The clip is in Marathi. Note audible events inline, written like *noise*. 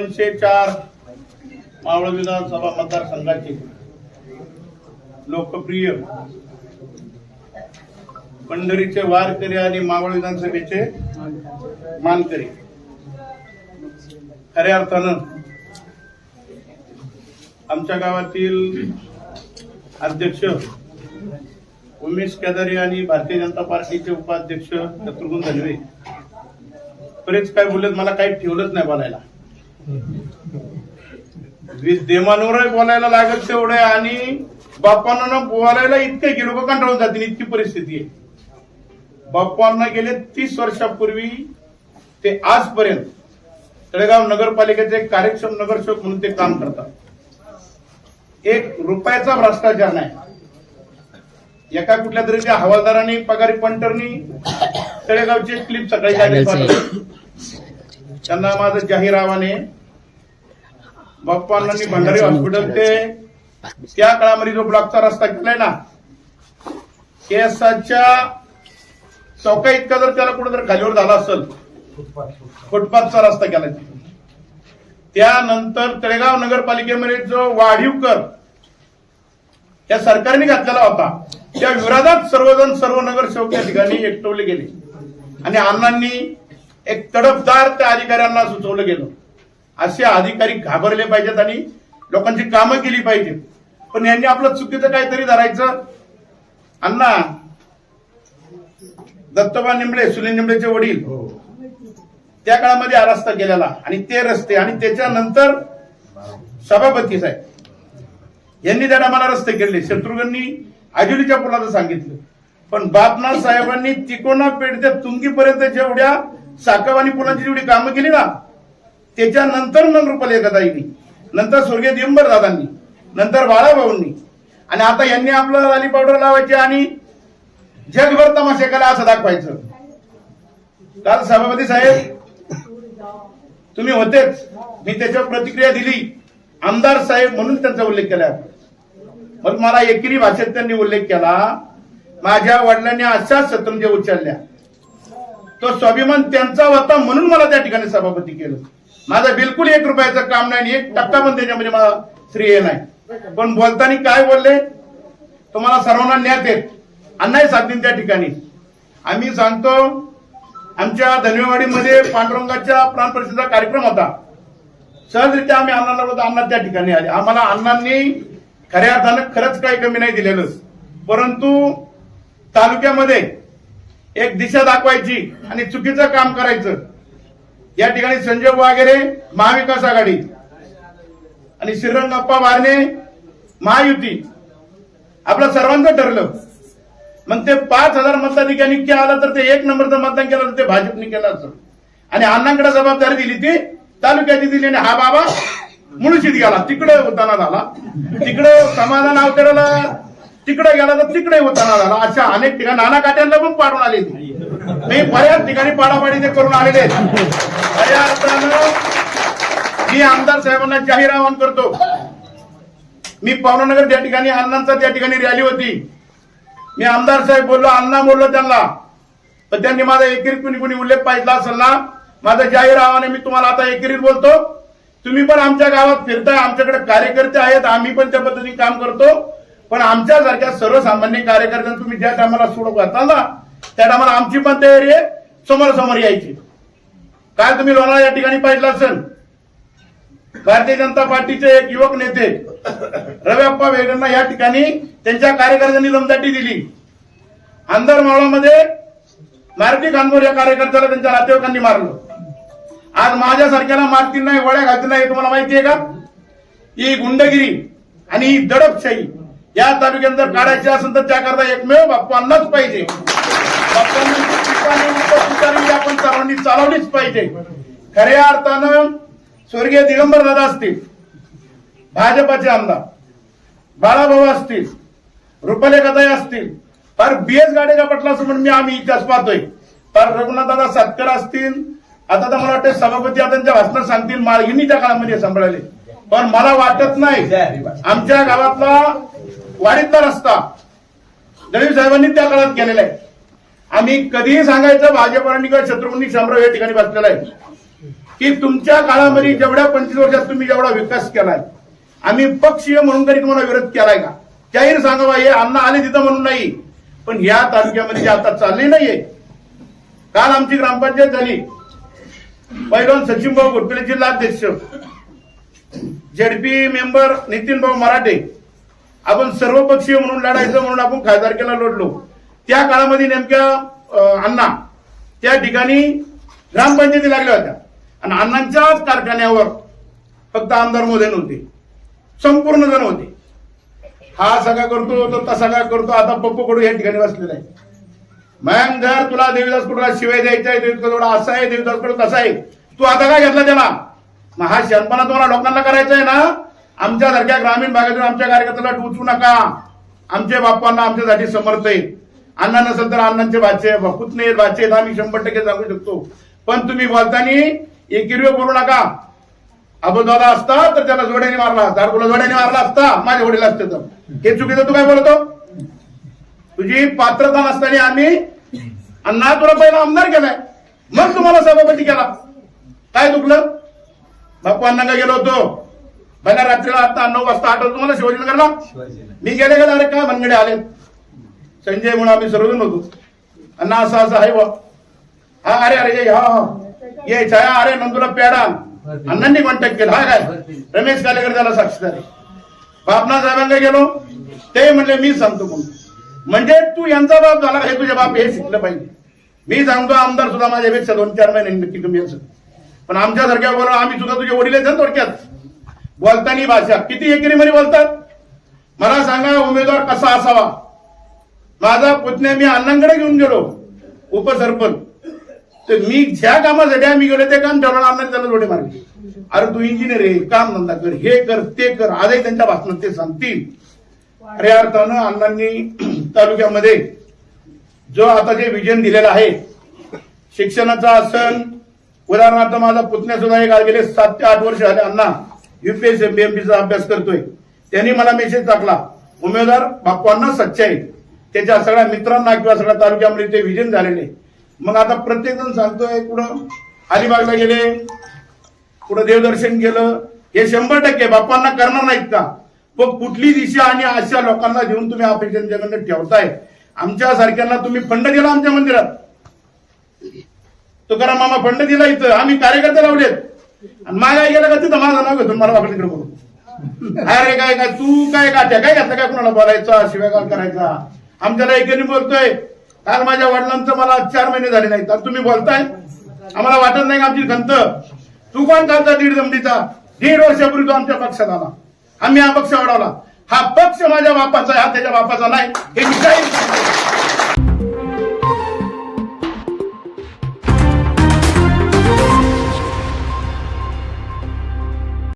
दोनशे चार मावळ विधानसभा मतदारसंघाचे लोकप्रिय पंढरीचे वारकरी आणि मावळ विधानसभेचे मानकरी. खऱ्या अर्थानं आमच्या गावातील अध्यक्ष उमेश केदारी आणि भारतीय जनता पार्टीचे उपाध्यक्ष शत्रुघ्न धनवे बरेच काय बोलत मला काही ठेवलंच नाही बोलायला. विद्यमानवर बोलायला लागत तेवढे आणि बाप्पांना बोलायला इतके की लोक कंटाळून जातील इतकी परिस्थिती आहे. बाप्पांना गेले तीस वर्षापूर्वी ते आजपर्यंत तळेगाव नगरपालिकेचे कार्यक्षम नगरसेवक म्हणून ते काम करतात. एक रुपयाचा भ्रष्टाचार नाही. एका कुठल्या तरी त्या हवालदारांनी पगारी पंटरनी तळेगावची क्लिप सकाळी. त्यांना माझं जाहीर आव्हाने बाप्पांनी भंडारी हॉस्पिटल ते त्या काळामध्ये जो ब्लॉकचा रस्ता केलाय ना केसाच्या चौका इतका जर त्याला कुठं जर खालीवर झाला असेल फुटपाथचा रस्ता केलाय त्यानंतर तळेगाव नगरपालिकेमध्ये जो वाढीव कर त्या सरकारने घातलेला होता त्या विरोधात सर्वजण सर्व नगरसेवक या ठिकाणी एकटवले गेले. आणि अण्णांनी एक तडफदार त्या अधिकाऱ्यांना सुचवलं गेलं. असे अधिकारी घाबरले पाहिजेत आणि लोकांची कामं केली पाहिजेत. पण यांनी आपलं चुकीचं काहीतरी धरायचं. अण्णा दत्तोबा निंबळे सुनील निंबळेचे वडील त्या काळामध्ये हा रस्ता केलेला आणि ते रस्ते आणि त्याच्यानंतर सभापती साहेब. यांनी त्या टायमाला रस्ते केले. शत्रुघ्नी आजुलीच्या पुलाचं सांगितलं. पण बापनाथ साहेबांनी तिकोना पेठ ते तुंगीपर्यंत जेवढ्या साकवानी पुलांची जेवढी कामं केली ना त्याच्यानंतर मग नंतर स्वर्गीय दिंबर दादांनी नंतर बाळाभाऊंनी. आणि आता यांनी आपलं लाली पावडर लावायची आणि जगभर तमाशा कला असं दाखवायचं. काल सभापती साहेब तुम्ही होतेच. मी त्याच्यावर प्रतिक्रिया दिली. आमदार साहेब म्हणून त्यांचा उल्लेख केला. मग मला एकेरी भाषेत त्यांनी उल्लेख केला. माझ्या वडिलांनी अशाच शत्रुंजय उचलल्या. तो स्वाभिमान त्यांचा होता म्हणून मला त्या ठिकाणी सभापती केलं. माझं बिलकुल एक रुपयाचं काम नाही आणि एक टक्का पण त्याच्यामध्ये मला श्रेय नाही. पण बोलताना काय बोलले? तुम्हाला सर्वांना न्याय देत. अन्याय साधतील त्या ठिकाणी. आम्ही सांगतो आमच्या धनवेवाडीमध्ये पांडुरंगाच्या प्राणपरिषदेचा कार्यक्रम होता. सहजरित्या आम्ही अण्णांना बोलतो अण्णा त्या ठिकाणी आले. आम्हाला अण्णांनी खऱ्या अर्थानं खरंच काही कमी नाही दिलेलं परंतु तालुक्यामध्ये एक दिशा दाखवायची आणि चुकीचं काम करायचं. या ठिकाणी संजय वगैरे महाविकास आघाडी. आणि श्रीरंगप्पा बारणे महायुती. आपलं सर्वांचं ठरलं. मग ते पाच हजार मतदानिकांनी के आलं तर ते एक नंबरचं मतदान केलं तर ते भाजपने केलं असं. आणि अण्णांकडे जबाबदारी दिली ती तालुक्याची दिली आणि हा बाबा मुळशीत गेला. तिकडे उताना झाला. तिकडे समाधान अवतरला तिकडे गेला तर तिकडे उतारा झाला. अशा अनेक ठिकाणी नाना काट्यांना पण पाडून आले मी बऱ्याच ठिकाणी पाडापाडी ते करून आलेले आहेत. खऱ्या अर्थानं मी आमदार साहेबांना जाहीर आवाहन करतो. मी पवनानगर त्या ठिकाणी अण्णांचा त्या ठिकाणी रॅली होती. मी आमदार साहेब बोललो अण्णा बोललो त्यांना. तर त्यांनी माझा एकेरीत कुणी कुणी उल्लेख पाहिजे असेल ना माझा जाहीर आव्हान आहे मी तुम्हाला आता एकेरीत बोलतो. तुम्ही पण आमच्या गावात फिरताय आमच्याकडे कार्यकर्ते आहेत आम्ही पण त्या पद्धतीने काम करतो. पण आमच्यासारख्या सर्वसामान्य कार्यकर्त्यांना तुम्ही ज्या टायमाला सोडवता ना त्या टायमाला आमची पण तयारी आहे समोर समोर यायची. काय तुम्ही लोणावळा या ठिकाणी पाहिलं असेल? भारतीय जनता पार्टीचे एक युवक नेते रव्याप्पा वेगळ्यांना या ठिकाणी त्यांच्या कार्यकर्त्यांनी दमदाटी दिली. अंदर मावळामध्ये मारुती खानपूर या कार्यकर्त्याला त्यांच्या नातेवाईकांनी मारलं. आज माझ्यासारख्याला मारतील नाही वळ्या घालतील नाही तुम्हाला माहिती आहे का? ही गुंडगिरी आणि ही दडपशाही या तालुक्यात जर काढायची असेल तर त्याकरता एकमेव बाप्पांनाच पाहिजे. बाप्पांनी आपण सर्वांनी चालवलीच पाहिजे. खऱ्या अर्थानं स्वर्गीय दिगंबर दादा असतील भाजपाचे आमदार बाळाभाऊ असतील रुपाले कदाई असतील फार बीएस गाडेगा पटला असं म्हणून मी आम्ही इतिहास पाहतोय. फार रघुनाथ दादा सातकर असतील आता तर मला वाटतं सभापती आता त्यांच्या भाषणात सांगतील माळगिनीच्या काळामध्ये सांभाळले पण मला वाटत नाही आमच्या गावातला वाडीतला रस्ता. दळवी साहेबांनी त्या काळात केलेला आहे. आम्ही कधीही सांगायचं भाजपाने किंवा शत्रुघ्नी शामराव या ठिकाणी बसलेला आहे. की तुमच्या काळामध्ये जेवढ्या पंचवीस वर्षात तुम्ही जेवढा विकास केलाय आम्ही पक्षीय म्हणून तरी तुम्हाला विरोध केलाय का? जाहीर सांगावा हे अण्णा आले तिथं म्हणून नाही. पण या तालुक्यामध्ये जे आता चालले नाहीये. काल आमची ग्रामपंचायत झाली. पैलवान सचिन भाऊ घोटपिले जिल्हाध्यक्ष झेडपी मेंबर नितीन भाऊ मराठे. आपण सर्वपक्षीय म्हणून लढायचं म्हणून आपण खासदारकीला लढलो त्या काळामध्ये नेमक्या अण्णा त्या ठिकाणी ग्रामपंचायती लागल्या होत्या. आणि अण्णांच्याच कारखान्यावर फक्त आमदार मोदे नव्हते. संपूर्ण जण होते. हा सगळा करतो तो तसा काय करतो. आता पप्पू कडू या ठिकाणी बसलेला आहे. मग जर तुला देवीदास कुठला शिवाय द्यायचा आहे देवीदास कडू असा आहे देवीदास कडू तसा आहे तू आता काय घेतला त्याला? मग हा शहाणपणा तुम्हाला लोकांना करायचा आहे ना? आमच्यासारख्या ग्रामीण भागातून आमच्या कार्यकर्त्याला टोचू नका. आमचे बाप्पांना आमच्यासाठी समर्थ आहे अण्णा नसेल तर अण्णांचे भाचे पुतणे भाचे आहेत. आम्ही शंभर टक्के सांगू शकतो. पण तुम्ही बोलताना एकिरवे बोलू नका. अबो दादा असता तर त्याला जोड्याने मारला असता. तुला जोड्याने मारला असता माझ्या वडील असते तर. हे चुकीचं तू काय बोलतो? तुझी पात्रता नसताना आम्ही अण्णा तुला पहिला आमदार केलाय. मग तुम्हाला सभापती केला. काय चुकलं बाप्पू अण्णा गेलो होतो? पहिल्या रात्रीला आता नऊ वाजता आठवतो तुम्हाला शिवाजीनगरला मी गेले गेले अरे काय मनगडे आले? संजय म्हणून आम्ही सर्वजण होतो. अण्णा असं असं आहे हा अरे अरे ये हा हा. ये छाया अरे नंदूला पेडा अण्णांनी कॉन्टॅक्ट केला. हा काय रमेश कालेकर त्याला साक्षीदार. बापना साहेबांना गेलो. ते म्हणले मी सांगतो म्हणून म्हणजे तू यांचा बाप झाला हे तुझ्या बाप हे शिकलं पाहिजे. मी सांगतो आमदार सुद्धा माझ्यापेक्षा दोन चार महिने नक्की कमी असं पण आमच्यासारख्या बरोबर आम्ही सुद्धा तुझे वडील आहेत थोडक्यात. बोलतानी भाषा. किती एकेरीमध्ये बोलतात? मला सांगा उमेदवार कसा असावा? माझा पुतण्या मी अण्णांकडे घेऊन गेलो उपसरपंच. तर मी ज्या कामासाठी आम्ही गेलो ते काम ठेवलं अण्णांनी त्याला जोडे मारले. अरे तू इंजिनियर आहे काम धंदा कर हे कर ते कर आजही त्यांच्या भाषणात ते सांगतील. खऱ्या अर्थानं अण्णांनी *clears throat* तालुक्यामध्ये जो आता जे विजन दिलेलं आहे शिक्षणाचा असन उदाहरणार्थ माझा पुतण्या सुद्धा एक गेले सात ते आठ वर्ष झाले अण्णा. युपीएस बीएमपीचा अभ्यास करतोय. त्यांनी मला मेसेज टाकला उमेदवार बाप्पांना सच्चाई त्याच्या सगळ्या मित्रांना किंवा सगळ्या तालुक्यामध्ये ते विजन झालेले मग आता प्रत्येक जण सांगतोय कुठं अलिबागला गेले कुठं देवदर्शन केलं हे शंभर टक्के बाप्पांना करणार नाहीत का? मग कुठली दिशा आणि अशा लोकांना देऊन तुम्ही अपेक्षा ठेवताय? आमच्या सारख्यांना तुम्ही फंड दिला आमच्या मंदिरात. तुकाराम मामा फंड दिला इथं. आम्ही कार्यकर्ते लावलेत. आणि मागाय गेलं का तिथं माझं नाव घेतो मला वाकडे बोलू अरे काय काय तू काय गाठ्या? काय घातलं? काय कुणाला बोलायचा? शिवाय करायचा? आमच्याला एकेने बोलतोय काल माझ्या वडिलांचं मला चार महिने झाले नाहीत. आणि तुम्ही बोलताय? आम्हाला वाटत नाही का आमची खंत? तू कोण खालचा दीड जमडीचा दीड वर्षापूर्वी तो आमच्या पक्षात आला. आम्ही हा पक्ष वाढवला. हा पक्ष माझ्या बापाचा आहे हा त्याच्या बापाचा नाही. हे मी